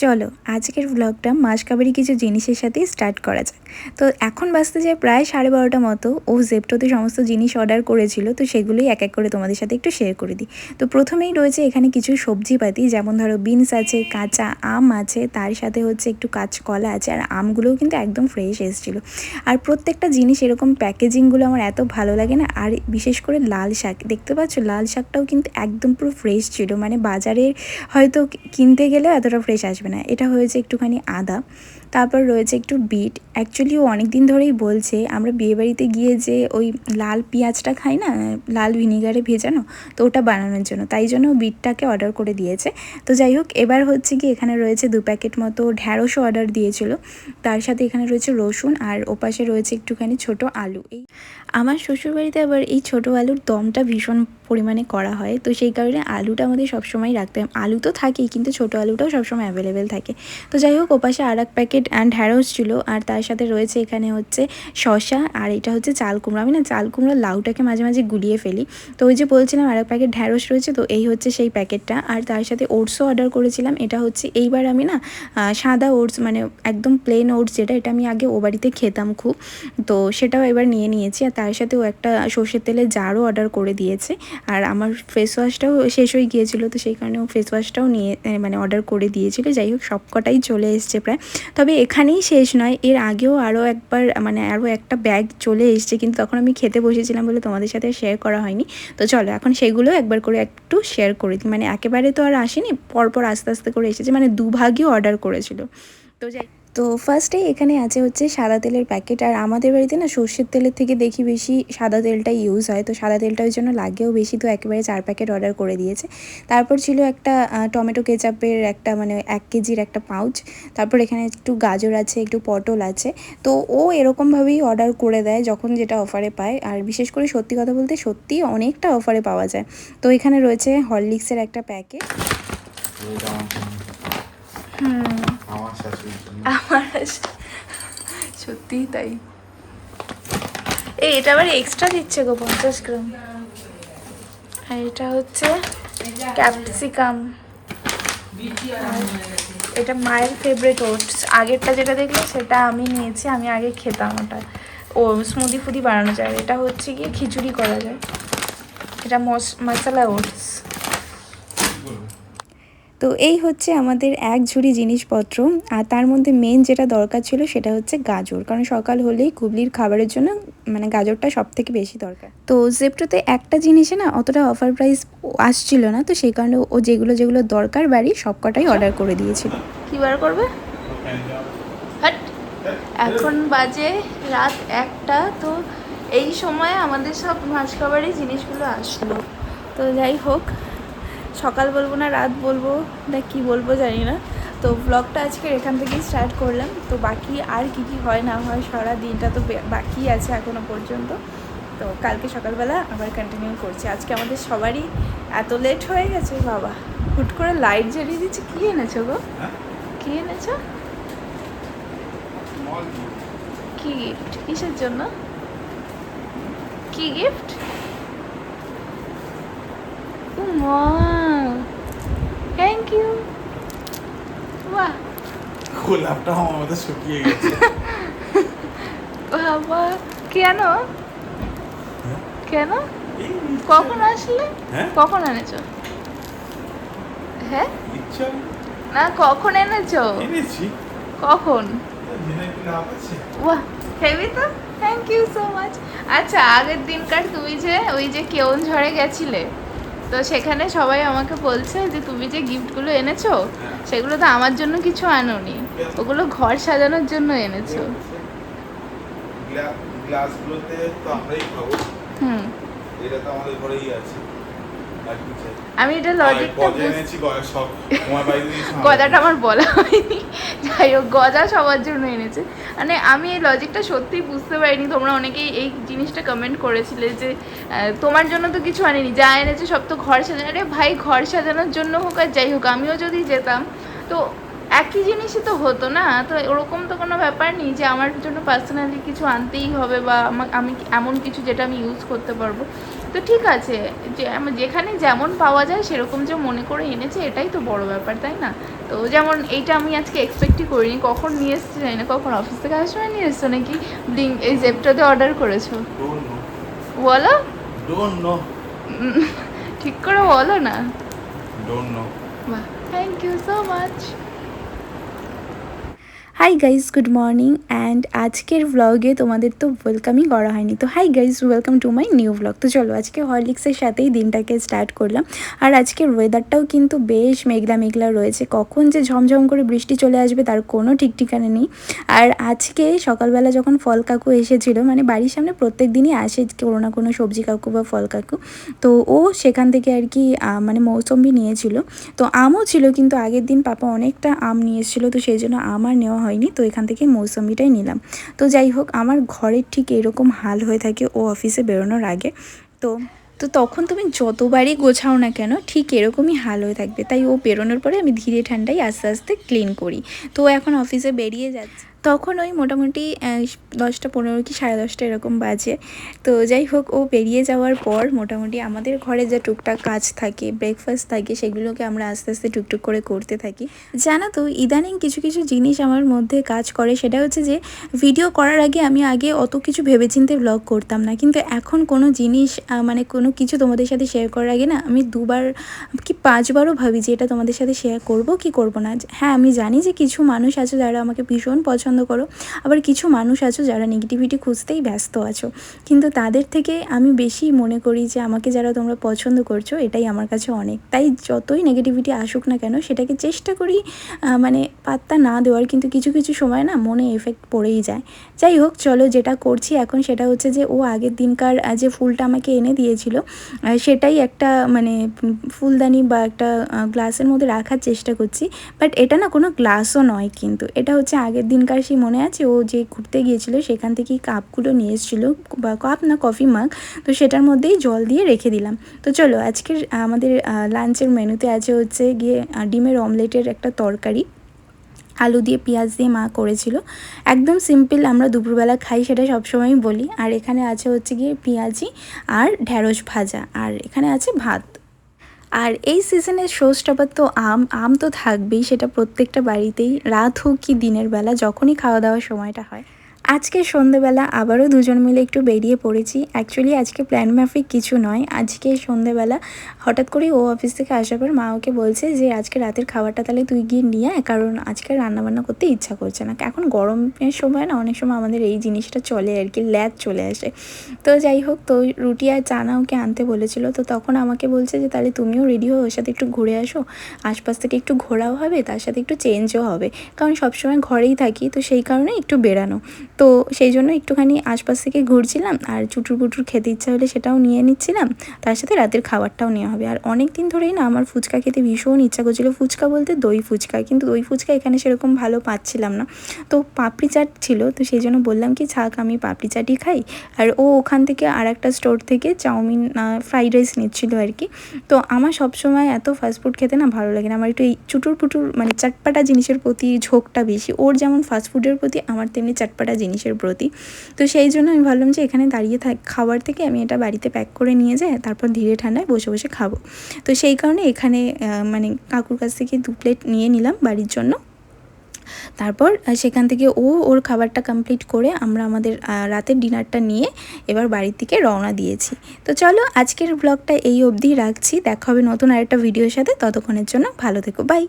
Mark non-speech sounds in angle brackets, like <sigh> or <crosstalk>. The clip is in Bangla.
চলো, আজকের ব্লগটা মাসকাবারি কিছু জিনিসের সাথেই স্টার্ট করা যাক। তো এখন বাজতে যায় প্রায় সাড়ে বারোটা মতো। ও জেপটোতে সমস্ত জিনিস অর্ডার করেছিল, তো সেগুলোই এক এক করে তোমাদের সাথে একটু শেয়ার করে দিই। তো প্রথমেই রয়েছে এখানে কিছু সবজিপাতি, যেমন ধরো বিনস আছে, কাঁচা আম আছে, তার সাথে হচ্ছে একটু কাঁচকলা আছে, আর আমগুলোও কিন্তু একদম ফ্রেশ এসেছিল। আর প্রত্যেকটা জিনিস এরকম প্যাকেজিংগুলো আমার এত ভালো লাগে না, আর বিশেষ করে লাল শাক। দেখতে পাচ্ছ, লাল শাকটাও কিন্তু একদম পুরো ফ্রেশ ছিল। মানে বাজারে হয়তো কিনতে গেলে এতটা ফ্রেশ আসবে না। এটা হয়েছে একটুখানি আদা। তারপর রয়েছে একটু বিট। অ্যাকচুয়ালি ও অনেক দিন ধরেই বলছে, আমরা বিয়েবাড়িতে গিয়ে যে ওই লাল পেঁয়াজটা খাই না, লাল ভিনিগারে ভেজানো, তো ওটা বানানোর জন্য। তাই জন্য বিটটাকে অর্ডার করে দিয়েছে। তো যাই হোক, এবার হচ্ছে কি এখানে রয়েছে দু প্যাকেট মতো ঢ্যাঁড়সও অর্ডার দিয়েছিল। তার সাথে এখানে রয়েছে রসুন আর ওপাশে রয়েছে একটুখানি ছোট আলু। এই আমার শ্বশুরবাড়িতে আবার এই ছোট আলুর দমটা ভীষণ পরিমাণে করা হয়। তো সেই কারণে আলুটা আমাদের সবসময় রাখতে হয়। আলু তো থাকেই, কিন্তু ছোটো আলুটাও সবসময় অ্যাভেলেবেল থাকে। তো যাই হোক, ওপাশে আর এক প্যাকেট অ্যান্ড ঢ্যাঁড়স ছিল, আর তার সাথে রয়েছে এখানে হচ্ছে শশা আর এটা হচ্ছে চাল কুমড়ো। আমি না চাল কুমড়ো লাউটাকে মাঝে মাঝে গুলিয়ে ফেলি। তো ওই যে বলছিলাম আর এক প্যাকেট ঢ্যাঁড়স রয়েছে, তো এই হচ্ছে সেই প্যাকেটটা আর তার সাথে ওটসও অর্ডার করেছিলাম, এটা হচ্ছে এইবার আমি না সাদা ওটস মানে একদম প্লেন ওটস যেটা, এটা আমি আগে ও বাড়িতে খেতাম খুব। তো সেটাও এবার নিয়ে নিয়েছি, আর তার সাথে ও একটা সর্ষের তেলের জারও অর্ডার করে দিয়েছে। আর আমার ফেস ওয়াশটাও শেষ হয়ে গিয়েছিল, তো সেই কারণে ও ফেস ওয়াশটাও নিয়ে মানে অর্ডার করে দিয়েছিলো। যাই হোক সব কটাই চলে এসছে প্রায়। তবে এখানেই শেষ নয়। এর আগেও আরও একবার মানে আরও একটা ব্যাগ চলে এসছে, কিন্তু তখন আমি খেতে বসেছিলাম বলে তোমাদের সাথে শেয়ার করা হয়নি। তো চলো, এখন সেগুলো একবার করে একটু শেয়ার করে মানে একেবারে তো আর আসেনি, পরপর আস্তে আস্তে করে এসেছে। মানে দুভাগেও অর্ডার করেছিল। তো যাই তো ফার্স্টে এখানে আছে হচ্ছে সাদা তেলের প্যাকেট আর আমাদের বাড়িতে না সর্ষের তেলের থেকে দেখি বেশি সাদা তেলটা ইউজ হয়। তো সাদা তেলটা ওই জন্য লাগেও বেশি তো একেবারে চার প্যাকেট অর্ডার করে দিয়েছে। তারপর ছিল একটা টমেটো কেচাপের একটা মানে এক কেজির একটা পাউচ তারপর এখানে একটু গাজর আছে একটু পটল আছে। তো ও এরকমভাবেই অর্ডার করে দেয় যখন যেটা অফারে পায়। আর বিশেষ করে সত্যি কথা বলতে সত্যি অনেকটা অফারে পাওয়া যায়। তো এখানে রয়েছে হরলিক্সের একটা প্যাকেট হুম। আমার সত্যিই তাই। এই, এটা আবার এক্সট্রা দিচ্ছে গো পঞ্চাশ গ্রাম। আর এটা হচ্ছে ক্যাপসিকাম এটা মায়ের ফেভারিট ওটস আগেরটা যেটা দেখলে সেটা আমি নিয়েছি, আমি আগে খেতাম ওটা। ও স্মুদি ফুদি বানানো যায়। এটা হচ্ছে গিয়ে খিচুড়ি করা যায়। এটা মস মশলা ওটস তো এই হচ্ছে আমাদের এক ঝুড়ি জিনিসপত্র, আর তার মধ্যে মেন যেটা দরকার ছিল সেটা হচ্ছে গাজর, কারণ সকাল হলেই কুবলির খাবারের জন্য মানে গাজরটা সব থেকে বেশি দরকার। তো জেপ্টোতে একটা জিনিসে না অতটা অফার প্রাইস আসছিল না, তো সেই কারণে ও যেগুলো যেগুলো দরকার বাড়ি সব কটাই অর্ডার করে দিয়েছিল। কী বার করবে? এখন বাজে রাত একটা, তো এই সময় আমাদের সব মাছ খাবারই জিনিসগুলো আসলো। তো যাই হোক সকাল বলব না, রাত বলব, না কি বলব জানি না। তো ব্লগটা আজকে এখান থেকেই স্টার্ট করলাম। তো বাকি আর কি কি হয় না হয় সারা দিনটা তো বাকি আছে এখনও পর্যন্ত। তো কালকে সকালবেলা আবার কন্টিনিউ করছি। আজকে আমাদের সবারই এত লেট হয়ে গেছে, বাবা। হুট করে লাইট জ্বালিয়ে দিচ্ছে। কী এনেছো গো? কী এনেছো? কি গিফট কিসের জন্য? কি গিফট মা থ্যাংক ইউ বাহ গোলাপটা আমার মধ্যে শুকিয়ে গেছে। <laughs> বাবা কেন? কেন? কখন আসলে? হ্যাঁ? কখন এনেছো? হ্যাঁ? না কখন এনেছো? এনেছি। কখন? বাহ হেভি তো। থ্যাংক ইউ সো মাচ আচ্ছা আগের দিনকার তুমি যে ওই যে কেউন ঝড়ে গেছিলে? তো সেখানে সবাই আমাকে বলছে যে তুমি যে গিফটগুলো এনেছো। সেগুলো তো আমার জন্য কিছু আনোনি। ওগুলো ঘর সাজানোর জন্য এনেছো। গ্লাসগুলোতে তো আমরাই খাব। হুম। এটা তো আমাদের ঘরেই আছে। আর কি চাই? আমি এটা লজিকটা গজা বুঝ এনেছি গজা সব তোমার বাড়িতে দিয়েছি, আমার গজাটা বাড়িতে আমার বলা হয়নি। যাই হোক, গজা সবার জন্য এনেছে। মানে আমি এই লজিকটা সত্যিই বুঝতে পারিনি। তোমরা অনেকেই এই জিনিসটা কমেন্ট করেছিলে যে তোমার জন্য তো কিছু আনিনি, যা এনেছে সব তো ঘর সাজানো। আরে ভাই, ঘর সাজানোর জন্য হোক আর যাই হোক, আমিও যদি যেতাম, তো একই জিনিসই তো হতো না? তো ওরকম তো কোনো ব্যাপার নেই যে আমার জন্য পার্সোনালি কিছু আনতেই হবে বা আমা- এমন কিছু যেটা আমি ইউজ করতে পারব। তো ঠিক আছে যে যেখানে যেমন পাওয়া যায় সেরকম যে মনে করে এনেছে এটাই তো বড় ব্যাপার তাই না? তো যেমন এইটা আমি আজকে এক্সপেক্টই করিনি কখন নিয়ে এসছি জানি না কখন অফিস থেকে আসার সময় নিয়ে এসছো নাকি? ব্লিং এই জেপটাতে অর্ডার করেছ। বলো। নো ঠিক করে বলো না। ডোন্ট নো বাহ thank you so much hi guys good morning and আজকের ব্লগে তোমাদের তো ওয়েলকামই করা হয়নি। তো hi guys welcome to my new blog তো চলো আজকে হরলিক্সের সাথেই দিনটাকে স্টার্ট করলাম। আর আজকের ওয়েদারটাও কিন্তু বেশ মেঘলা মেঘলা রয়েছে। কখন যে ঝমঝম করে বৃষ্টি চলে আসবে তার কোনো ঠিক ঠিকানা নেই। আর আজকে সকালবেলা যখন ফল কাকু এসেছিল মানে বাড়ির সামনে প্রত্যেক দিনই আসে কোনো না কোনো সবজি কাকু বা ফল কাকু। তো ও সেখান থেকে আর কি মানে মৌসম্বি নিয়েছিল। তো আমও ছিল কিন্তু আগের দিন পাপা অনেকটা আম নিয়ে এসেছিল, তো সেই জন্য আমার নেওয়া হয়নি, তো এখান থেকে মৌসম্বিটাই নিলাম। তো যাই হোক, আমার ঘরের ঠিক এরকম হাল হয়ে থাকে ও অফিসে বেরোনোর আগে। তো তো তখন তুমি যতবারই গোছাও না কেন, ঠিক এরকমই হাল হয়ে থাকবে। তাই ও বেরোনোর পরে আমি ধীরে ঠান্ডায় আস্তে আস্তে ক্লিন করি। তো এখন অফিসে বেরিয়ে যাচ্ছে। তখন ওই মোটামুটি দশটা পনেরো কি সাড়ে দশটা এরকম বাজে। তো যাই হোক, ও বেরিয়ে যাওয়ার পর মোটামুটি আমাদের ঘরে যা টুকটাক কাজ থাকে ব্রেকফাস্ট থাকে, সেগুলোকে আমরা আস্তে আস্তে টুকটুক করে করতে থাকি। জানো তো, ইদানিং কিছু কিছু জিনিস আমার মধ্যে কাজ করে, সেটা হচ্ছে যে ভিডিও করার আগে আমি আগে অত কিছু ভেবেচিন্তে ব্লগ করতাম না। কিন্তু এখন কোনো জিনিস মানে কোনো কিছু তোমাদের সাথে শেয়ার করার আগে না, আমি দুবার কি পাঁচবারও ভাবি যে এটা তোমাদের সাথে শেয়ার করব কি করব না। হ্যাঁ আমি জানি যে কিছু মানুষ আছে যারা আমাকে ভীষণ পছন্দ করো। আবার কিছু মানুষ আছো যারা নেগেটিভিটি খুঁজতেই ব্যস্ত আছো। কিন্তু তাদের থেকে আমি বেশি মনে করি যে, আমাকে যারা তোমরা পছন্দ করছ, এটাই আমার কাছে অনেক। তাই যতই নেগেটিভিটি আসুক না কেন, সেটাকে চেষ্টা করি মানে পাত্তা না দেওয়ার। কিন্তু কিছু কিছু সময় না মনে এফেক্ট পড়েই যায়। যাই হোক, চলো যেটা করছি এখন সেটা হচ্ছে যে, ও আগের দিনকার যে ফুলটা আমাকে এনে দিয়েছিল সেটাই একটা মানে ফুলদানি বা একটা গ্লাসের মধ্যে রাখার চেষ্টা করছি। বাট এটা না কোনো গ্লাসও নয় কিন্তু। এটা হচ্ছে আগের দিনকার সেই মনে আছে? ও যে ঘুরতে গিয়েছিল, সেখান থেকেই কাপগুলো নিয়ে এসেছিল, বা কাপ না কফি মাগ তো সেটার মধ্যেই জল দিয়ে রেখে দিলাম। তো চলো, আজকের আমাদের লাঞ্চের মেনুতে আছে হচ্ছে গিয়ে ডিমের অমলেটের একটা তরকারি। আলু দিয়ে পেঁয়াজ দিয়ে মা করেছিল। একদম সিম্পল আমরা দুপুরবেলা খাই সেটা সবসময়ই বলি। আর এখানে আছে হচ্ছে গিয়ে পেঁয়াজি আর ঢ্যাঁড়স ভাজা। আর এখানে আছে ভাত। আর এই সিজনের শোস্টপার তো আম আম তো থাকবেই, সেটা প্রত্যেকটা বাড়িতেই। রাত হোক কি দিনের বেলা, যখনই খাওয়া দাওয়ার সময়টা হয়। আজকে সন্ধেবেলা আবারও দুজন মিলে একটু বেরিয়ে পড়েছি। অ্যাকচুয়ালি আজকে প্ল্যান মাফিক কিছু নয়। আজকে সন্ধেবেলা হঠাৎ করেই ও অফিস থেকে আসার পর মা ওকে বলছে যে, আজকে রাতের খাবারটা তাহলে তুই গিয়ে নিয়ে আয়, কারণ আজকে রান্নাবান্না করতে ইচ্ছা করছে না। এখন গরমের সময় না, অনেক সময় আমাদের এই জিনিসটা চলে আর কি, ল্যাদ চলে আসে। তো যাই হোক, তো রুটি আর চানা ওকে আনতে বলেছিল। তো তখন আমাকে বলছে যে, তাহলে তুমিও রেডি হও ওর সাথে একটু ঘুরে আসো। আশপাশ থেকে একটু ঘোরাও হবে, তার সাথে একটু চেঞ্জও হবে। কারণ সবসময় ঘরেই থাকি, তো সেই কারণে একটু বেরানো তো সেই জন্য একটুখানি আশপাশ থেকে ঘুরছিলাম আর চুটুর পুটুর খেতে ইচ্ছা হলে সেটাও নিয়ে নিচ্ছিলাম। তার সাথে রাতের খাবারটাও নেওয়া হবে। আর অনেক দিন ধরেই না আমার ফুচকা খেতে ভীষণ ইচ্ছা করছিল। ফুচকা বলতে দই ফুচকা, কিন্তু দই ফুচকা এখানে সেরকম ভালো পাচ্ছিলাম না। তো পাপড়ি চাট ছিল, তো সেই জন্য বললাম কি, থাক, আমি পাপড়ি চাটই খাই। আর ও ওখান থেকে আর একটা স্টোর থেকে চাউমিন ফ্রাইড রাইস নিচ্ছিল আর কি। তো আমার সবসময় এত ফাস্টফুড খেতে না ভালো লাগে না। আমার একটু এই চুটুর পুটুর মানে চটপাটা জিনিসের প্রতি ঝোঁকটা বেশি। ওর যেমন ফাস্টফুডের প্রতি, আমার তেমনি চটপাটা জিনিসের প্রতি। তো সেই জন্য আমি ভাবলাম যে এখানে দাঁড়িয়ে থাক, খাওয়ার থেকে আমি এটা বাড়িতে প্যাক করে নিয়ে যাই, তারপর ধীরে ঠান্ডায় বসে বসে খাব। তো সেই কারণে এখানে মানে কাকুর কাছ থেকে দু প্লেট নিয়ে নিলাম বাড়ির জন্য। তারপর সেখান থেকে ও ওর খাবারটা কমপ্লিট করে আমরা আমাদের রাতের ডিনারটা নিয়ে এবার বাড়ির দিকে রওনা দিয়েছি। তো চলো আজকের ব্লগটা এই অবধি রাখছি। দেখা হবে নতুন আরেকটা ভিডিওর সাথে। ততক্ষণের জন্য ভালো থেকো। বাই